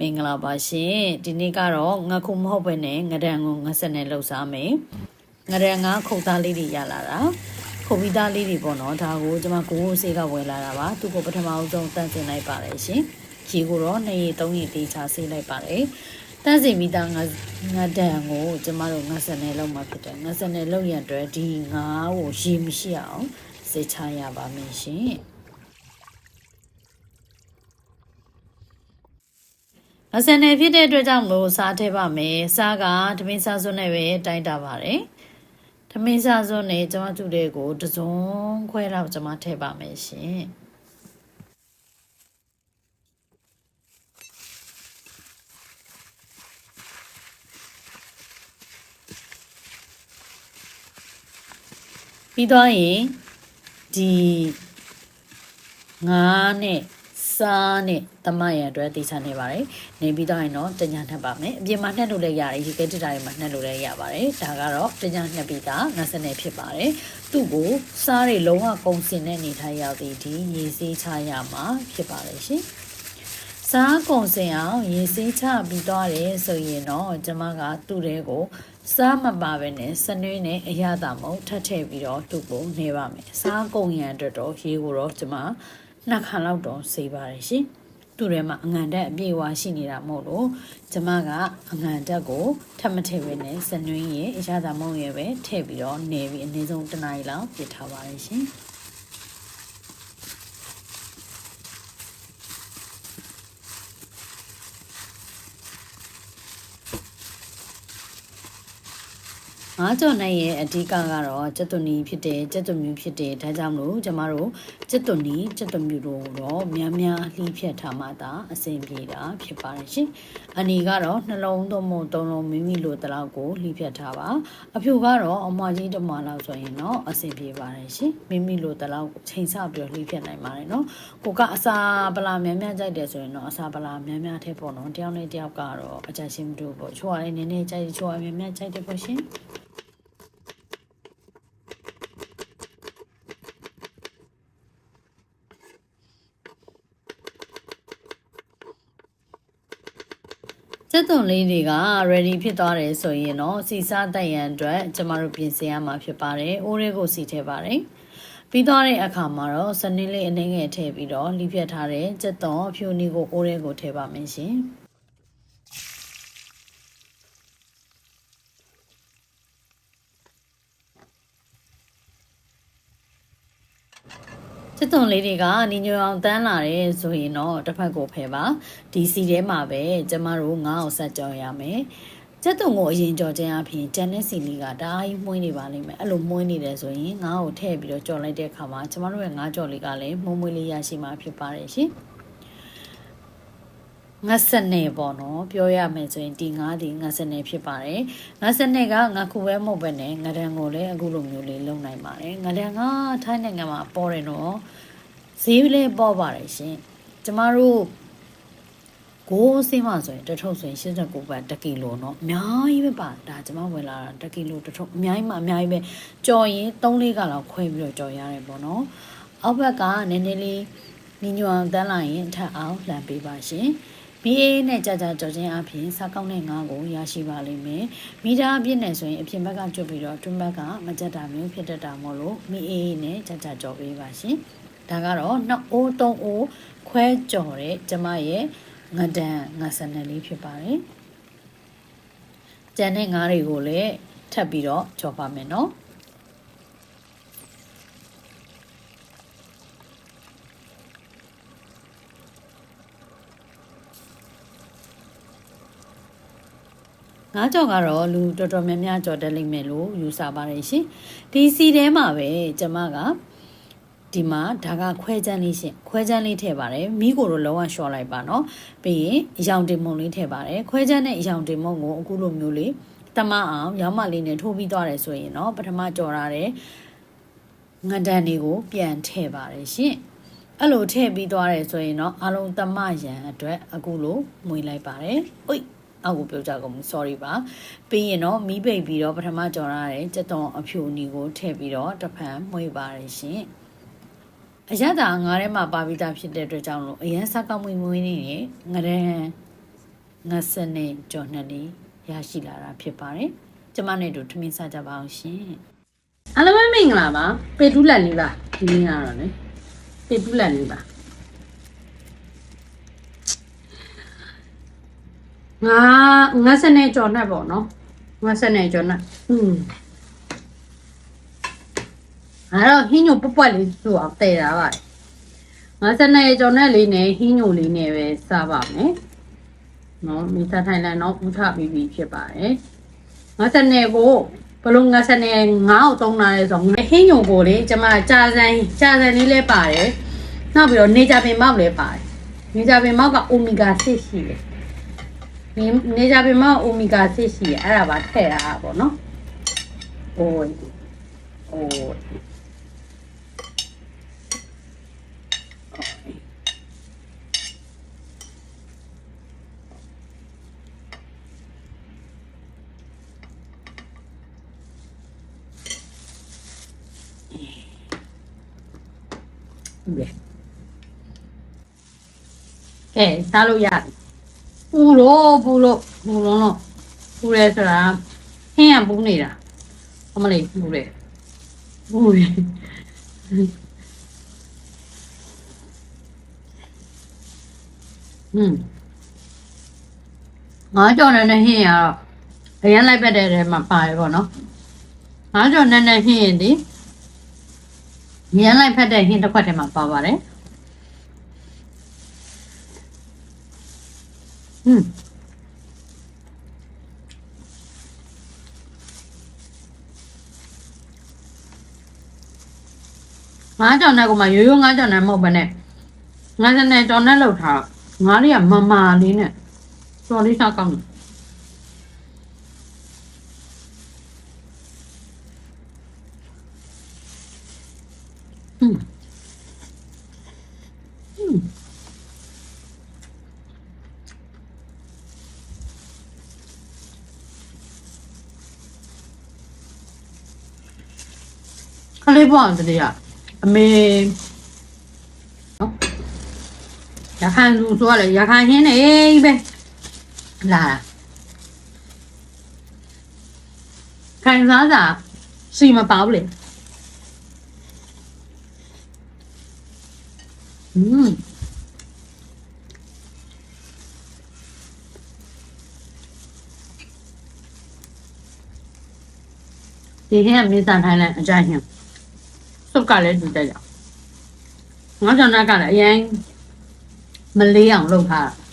မင်္ဂလာပါရှင်ဒီနေ့ကတော့ငါခုမဟုတ်ပဲနဲ့ငဒံကိုငဆက်နဲ့လှုပ်ရှားမယ်ငဒံကခုတ်သားလေးတွေရလာတာခုတ်ပြီးသားလေးတွေပေါ့နော်ဒါကိုကျွန်မကိုကိုဆေးကဝယ်လာတာပါသူ့ကိုပထမအဆုံးတန့်စင်လိုက်ပါတယ်ရှင်ရေကိုတော့2ရေ3ရေတေးချဆေးလိုက်ပါတယ်တန့်စင်ပြီးသားငါငဒံကိုကျွန်မတို့ငဆက်နဲ့လှုပ်မှာဖြစ်တယ်ငဆက်နဲ့လှုပ်ရတဲ့အတွက်ဒီငါးကိုရေမရှိအောင်စေချရပါမယ်ရှင် အစံနယ်ဖြစ်တဲ့အတွက်ကြောင့်လို့စားထည့်ပါမယ်စားကဓမင်းစားစွန်းနဲ့ပဲတိုက်တာပါတယ်ဓမင်းစားစွန်းနဲ့ကျွန်မတို့တွေကိုတစုံခွဲတော့ကျွန်မထည့်ပါမယ်ရှင်ပြီးတော့ရင်ဒီငါးနဲ့ စားနဲ့တမရံအတွက်တေချာနေပါတယ်။နေပြီးတော့ရင်တော့တညာနှက်ပါမယ်။အပြင်မှာနှက်လို့လည်းရတယ်။ရေခဲတက်တာတွေမှာနှက်လို့လည်းရပါတယ်။ဒါကတော့တညာနှက်ပြီးသားငါစနေဖြစ်ပါတယ်။သူ့ကိုစားတွေလုံးဝကုန်စင်တဲ့အနေထားရောက်သည်ဒီရေစေးချရမှာဖြစ်ပါတယ်ရှင်။စားကုန်စင်အောင်ရေစေးချပြီးသွားတယ်ဆိုရင်တော့ကျမကသူ့တဲ့ကိုစားမပါပဲနဲ့စနွေးနဲ့အရသာမုံထပ်ထည့်ပြီးတော့သူ့ကိုနေပါမယ်။စားကုန်ရန်အတွက်တော့ရေကိုတော့ကျမ နှစ်ခါလောက်တော့စေးပါတယ်ရှင်သူ့ထဲမှာအငံတက်အပြည့်အဝရှိနေတာမဟုတ်လို့ကျမကအငံတက်ကိုထပ်မထည့်ဘဲနဲ့စနွင်းရဲ့အရသာမုံရဲ့ပဲထည့်ပြီးတော့နေပြီးအနည်းဆုံးတစ်နာရီလောက်ပြစ်ထားပါတယ်ရှင်ငါးကြော်နိုင်ရဲ့အဓိကကတော့ကျက်သွန်နီဖြစ်တယ်ကျက်သွန်မြူဖြစ်တယ်ဒါကြောင့်မလို့ကျမတို့ ကျက်သွန်နီကျက်သွန်မြူတို့တော့များများလှီးဖြတ်ထားမှသာအဆင်ပြေတာဖြစ်ပါတယ်ရှင်အနီကတော့နှလုံးသွမို့သုံးလုံးမိမိလိုတလောက်ကိုလှီးဖြတ်ထားပါအဖြူကတော့အမကြီးတစ်မလောက်ဆိုရင်တော့အဆင်ပြေပါတယ်ရှင်မိမိလိုတလောက်ချိန်ဆပြီးတော့လှီးဖြတ်နိုင်ပါတယ်နော်ကိုကအစာပလာများများကြိုက်တယ်ဆိုရင်တော့အစာပလာများများထည့်ပေါ့နော်တယောက်နဲ့တယောက်ကတော့အကြရှင်းမတူပေါ့ချိုးရလေးနည်းနည်းကြိုက်ချိုးရများများကြိုက်တယ်ပေါ့ရှင် စက်သွန်လေးတွေက ready ဖြစ်သွားတယ်ဆိုရင်တော့စီစားတက်ရန်အတွက်ကျမတို့ပြင်ဆင်ရမှာဖြစ်ပါတယ်။အိုးလေးကိုစီထည့်ပါတယ်။ပြီးသွားတဲ့အခါမှာတော့စနစ်လေးအနှင်းငယ်ထည့်ပြီးတော့လိဖြတ်ထားတဲ့စက်သွန်ဖြူနီကိုအိုးလေးကိုထည့်ပါမယ်ရှင်။ စစ်သွန်လေးတွေကညီညွတ်အောင်တန်းလာတယ်ဆိုရင်တော့တစ်ဖက်ကိုဖယ်ပါဒီစီထဲမှာပဲကျမတို့ငါ့အောင်ဆက်ကြော်ရမယ်ကျက်သွန်ကိုအရင်ကြော်ခြင်းအပြင်ဂျန်နဲ့စီလီကတအားကြီးမှုန်းနေပါလိမ့်မယ်အဲ့လိုမှုန်းနေတယ်ဆိုရင်ငါ့ကိုထည့်ပြီးတော့ကြော်လိုက်တဲ့အခါမှာကျမတို့ရဲ့ငါးကြော်လေးကလည်းမှုန်းမွေးလေးရရှိမှာဖြစ်ပါတယ်ရှင် ငါစနေပေါ့နော်ပြောရမယ်ဆိုရင်ဒီငါးဒီငါစနေဖြစ်ပါတယ်ငါစနေကငါခုပဲမဟုတ်ပဲနဲ့ငါတန်ကိုလည်းအခုလိုမျိုးလေးလုံနိုင်ပါတယ်ငါတန်ကထိုင်းနိုင်ငံမှာပေါ်တယ်နော်ဈေးလေးပေါ်ပါတယ်ရှင်ကျမတို့ကိုးစင်းမဆိုရင်တစ်ထုပ်ဆိုရင်89ဘတ်1ကီလိုเนาะအများကြီးပဲပါဒါကျမဝင်လာတာ1ကီလိုတစ်ထုပ်အများကြီးမှအများကြီးပဲကြော်ရင်3လေးကလောက်ခွဲပြီးတော့ကြော်ရတယ်ပေါ့နော်အောက်ဘက်ကနည်းနည်းလေးညီညွတ်အောင်တန်းလိုက်ရင်အထက်အောင်လှန်ပေးပါရှင် BA နဲ့ကြာကြာကြော်ခြင်းအပြင်စားကောင်းတဲ့ငါးကိုရရှိပါလိမ့်မယ်။မီတာအပြည့်နဲ့ဆိုရင်အပြင်ဘက်ကကျွတ်ပြီးတော့တွင်းဘက်ကမကြက်တာမျိုးဖြစ်တတ်တာမို့လို့မီအေးနဲ့ကြာကြာကြော်ပေးပါရှင်။ဒါကတော့နှစ်အိုးသုံးအိုးခွဲကြော်တဲ့ကျမရဲ့ငဒန်ငါစနယ်လေးဖြစ်ပါတယ်။ကျန်တဲ့ငါးတွေကိုလည်းထပ်ပြီးတော့ကြော်ပါမယ်နော်။ ငါးကြော်ကတော့လူတော်တော်များများကြော်တက်လိမ့်မယ်လို့ယူဆပါတယ်ရှင်ဒီစီထဲမှာပဲကျမကဒီမှာဒါကခွဲချမ်းလေးရှင်ခွဲချမ်းလေးထည့်ပါတယ်မိကိုတော့လုံးဝရှော့လိုက်ပါနော်ပြီးရင်အယောင်တင်မုံလေးထည့်ပါတယ်ခွဲချမ်းနဲ့အယောင်တင်မုံကိုအခုလိုမျိုးလေးတမအောင်ရောင်းမလေးနဲ့ထိုးပြီးသွားတယ်ဆိုရင်တော့ပထမကြော်ရတဲ့ငဒန်တွေကိုပြန်ထည့်ပါတယ်ရှင်အဲ့လိုထည့်ပြီးသွားတယ်ဆိုရင်တော့အလုံးတမရန်အတွက်အခုလိုမွေးလိုက်ပါတယ်။ဥိ အောက်ကိုပြောကြကုန်ပြီ sorry ပါပြီးရင်တော့မီးပိတ်ပြီးတော့ပထမကြော်ရတဲ့စက်သွန်အဖြူအနီကိုထည့်ပြီးတော့တစ်ဖန်မွေးပါတယ်ရှင်အရသာငါးထဲမှာပါပြီးသားဖြစ်တဲ့အတွက်ကြောင့်လို့အရန်စကောက်မွေးမွေးနေငရန်ငါစနဲ့ကြော်နှစ်လေးရရှိလာတာဖြစ်ပါတယ်ကျမနဲ့တို့ထမင်းစားကြပါအောင်ရှင်အားလုံးပဲမင်္ဂလာပါပေတူးလက်လေးပါဒီနေ့ကတော့လေပေတူးလက်လေးပါ ငါငါစနေကြော်နဲ့ပေါ့နော်ငါစနေကြော်နဲ့อืมအဲ့တော့ဟင်းညိုပွက်ပွက်လေးဆိုအောင်တည်တာပါငါစနေကြော်နဲ့လေးနဲ့ဟင်းညိုလေးနဲ့ပဲစားပါမယ်နော်မိသားထိုင်လန်တော့ဥထပြီးပြီဖြစ်ပါတယ်ငါစနေကိုဘလုံးငါစနေငါ့ကိုတုံးလာရဲဆိုတော့ဟင်းညိုကိုလေကျမကြာစံကြာစံလေးလည်းပါတယ်နောက်ပြီးတော့နေကြပင်မောက်လည်းပါတယ်နေကြပင်မောက်ကအိုမီဂါ6ရှိတယ် နေနေကြပြီမအိုမီဂါ6ရှိရအဲ့ဒါပါထည့်တာပေါ့နော်။အိုးအိုးကဲကဲစားလို့ရတယ် ပူလို့ပူလို့ပူလုံးလို့ပူရဲဆိုတာဟင်းရပူနေတာအမလေးပူတယ်ပူရဟွန်းငါးကြော်နဲ့နဲ့ဟင်းရတော့အရင်လိုက်ပက်တဲ့ထဲမှာပါတယ်ပေါ့နော်ငါးကြော်နဲ့နဲ့ဟင်းရင်ဒီရန်လိုက်ဖက်တဲ့ဟင်းတစ်ခွက်ထဲမှာပါပါတယ် ဟွန်းငါးကြောင်နဲ့ကမှရိုးရိုးငါးကြောင်နဲ့မဟုတ်ဘဲနဲ့ငါးစနဲ့ကြောင်နဲ့လောက်ထားငါးလေးကမမာလေးနဲ့တော်လေးစားကောင်းတယ်อืม ခလေးပေါ့တည်းကအမေနော်ရခိုင်လူဆိုရလေရခိုင်ဟင်းနေပဲလာခိုင်စားစားစီမပေါဘူးလေอืมဒီဟင်းကမြေတန်ထိုင်လိုက်အကြိုက်ဟင်း စုပ်ကလည်းတူတက်ရငါကြောင့်ကလည်းအရင်မလေးအောင်လုပ်ထားတာ